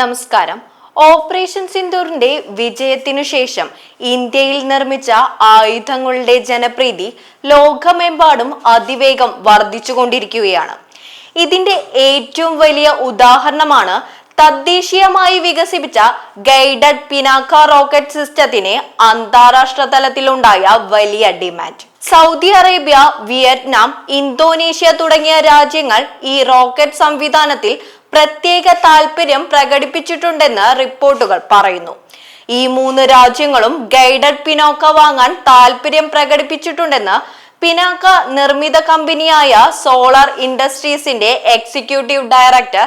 നമസ്കാരം. ഓപ്പറേഷൻ സിന്ദൂറിന്റെ വിജയത്തിനു ശേഷം ഇന്ത്യയിൽ നിർമ്മിച്ച ആയുധങ്ങളുടെ ജനപ്രീതി ലോകമെമ്പാടും അതിവേഗം വർദ്ധിച്ചുകൊണ്ടിരിക്കുകയാണ്. ഇതിന്റെ ഏറ്റവും വലിയ ഉദാഹരണമാണ് തദ്ദേശീയമായി വികസിപ്പിച്ച ഗൈഡഡ് പിനാക്ക റോക്കറ്റ് സിസ്റ്റത്തിന് അന്താരാഷ്ട്ര തലത്തിലുണ്ടായ വലിയ demand. Saudi Arabia Vietnam Indonesia തുടങ്ങിയ രാജ്യങ്ങൾ ഈ റോക്കറ്റ് സംവിധാനത്തിൽ പ്രത്യേക താൽപര്യം പ്രകടിപ്പിച്ചിട്ടുണ്ടെന്ന് റിപ്പോർട്ടുകൾ പറയുന്നു. ഈ മൂന്ന് രാജ്യങ്ങളും ഗൈഡഡ് പിനോക്ക വാങ്ങാൻ താൽപര്യം പ്രകടിപ്പിച്ചിട്ടുണ്ടെന്ന് പിനാക്ക നിർമ്മിത കമ്പനിയായ solar ഇൻഡസ്ട്രീസിന്റെ executive director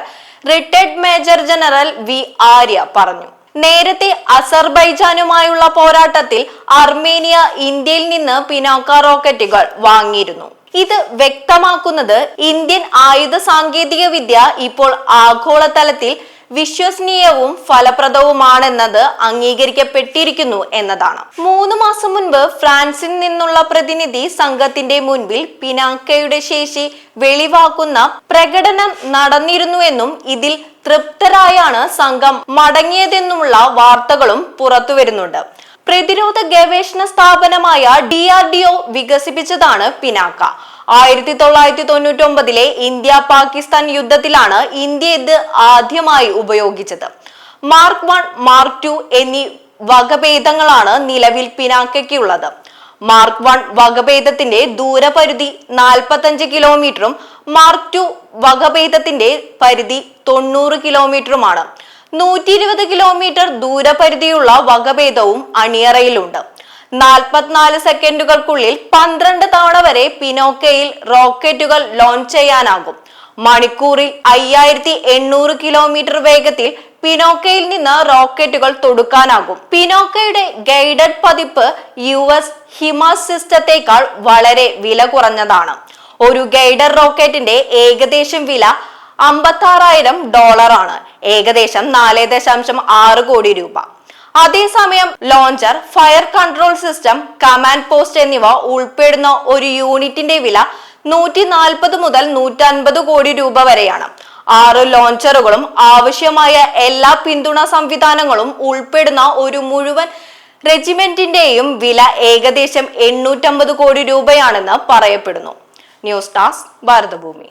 retired major general V Arya പറഞ്ഞു. നേരത്തെ അസർബൈജാനുമായുള്ള പോരാട്ടത്തിൽ അർമേനിയ ഇന്ത്യയിൽ നിന്ന് പിനാക്ക റോക്കറ്റുകൾ വാങ്ങിയിരുന്നു. ഇത് വ്യക്തമാക്കുന്നത് ഇന്ത്യൻ ആയുധ സാങ്കേതിക വിദ്യ ഇപ്പോൾ ആഗോളതലത്തിൽ വിശ്വസനീയവും ഫലപ്രദവുമാണെന്നത് അംഗീകരിക്കപ്പെട്ടിരിക്കുന്നു എന്നതാണ്. മൂന്ന് മാസം മുൻപ് ഫ്രാൻസിൽ നിന്നുള്ള പ്രതിനിധി സംഘത്തിന്റെ മുൻപിൽ പിനാക്കയുടെ ശേഷി വെളിവാക്കുന്ന പ്രകടനം നടന്നിരുന്നുവെന്നും ഇതിൽ തൃപ്തരായാണ് സംഘം മടങ്ങിയതെന്നുമുള്ള വാർത്തകളും പുറത്തുവരുന്നുണ്ട് പ്രതിരോധ ഗവേഷണ സ്ഥാപനമായ ഡി ആർ ഡി ഒ വികസിപ്പിച്ചതാണ് പിനാക്ക. ആയിരത്തി തൊള്ളായിരത്തി തൊണ്ണൂറ്റി ഒമ്പതിലെ ഇന്ത്യ പാകിസ്ഥാൻ യുദ്ധത്തിലാണ് ഇന്ത്യ ഇത് ആദ്യമായി ഉപയോഗിച്ചത്. മാർക്ക് വൺ മാർക്ക് ടു എന്നീ വകഭേദങ്ങളാണ് നിലവിൽ പിനാക്കയ്ക്കുള്ളത്. മാർക്ക് വൺ വകഭേദത്തിന്റെ ദൂരപരിധി നാൽപ്പത്തഞ്ച് കിലോമീറ്ററും മാർക്ക് ടു വകഭേദത്തിന്റെ പരിധി തൊണ്ണൂറ് കിലോമീറ്ററുമാണ്. നൂറ്റി ഇരുപത് കിലോമീറ്റർ ദൂരപരിധിയുള്ള വകഭേദവും അണിയറയിലുണ്ട്. നാൽപ്പത്തിനാല് സെക്കൻഡുകൾക്കുള്ളിൽ പന്ത്രണ്ട് തവണ വരെ പിനോക്കയിൽ റോക്കറ്റുകൾ ലോഞ്ച് ചെയ്യാനാകും. മണിക്കൂറിൽ അയ്യായിരത്തി എണ്ണൂറ് കിലോമീറ്റർ വേഗത്തിൽ പിനോക്കയിൽ നിന്ന് റോക്കറ്റുകൾ തൊടുക്കാനാകും. പിനോക്കയുടെ ഗൈഡഡ് പതിപ്പ് യു എസ് ഹിമാസ് സിസ്റ്റത്തെക്കാൾ വളരെ വില കുറഞ്ഞതാണ്. ഒരു ഗൈഡർ റോക്കറ്റിന്റെ ഏകദേശം വില അമ്പത്തി ആറായിരം ഡോളറാണ്. ഏകദേശം നാല് ദശാംശം ആറ് കോടി രൂപ. അതേസമയം launcher fire control system command post എന്നിവ ഉൾപ്പെടുന്ന ഒരു യൂണിറ്റിന്റെ വില നൂറ്റി നാൽപ്പത് മുതൽ നൂറ്റൻപത് കോടി രൂപ വരെയാണ്. ആറ് ലോഞ്ചറുകളും ആവശ്യമായ എല്ലാ പിന്തുണ സംവിധാനങ്ങളും ഉൾപ്പെടുന്ന ഒരു മുഴുവൻ റെജിമെന്റിന്റെയും വില ഏകദേശം എണ്ണൂറ്റമ്പത് കോടി രൂപയാണെന്ന് പറയപ്പെടുന്നു. News task Bharathabhumi.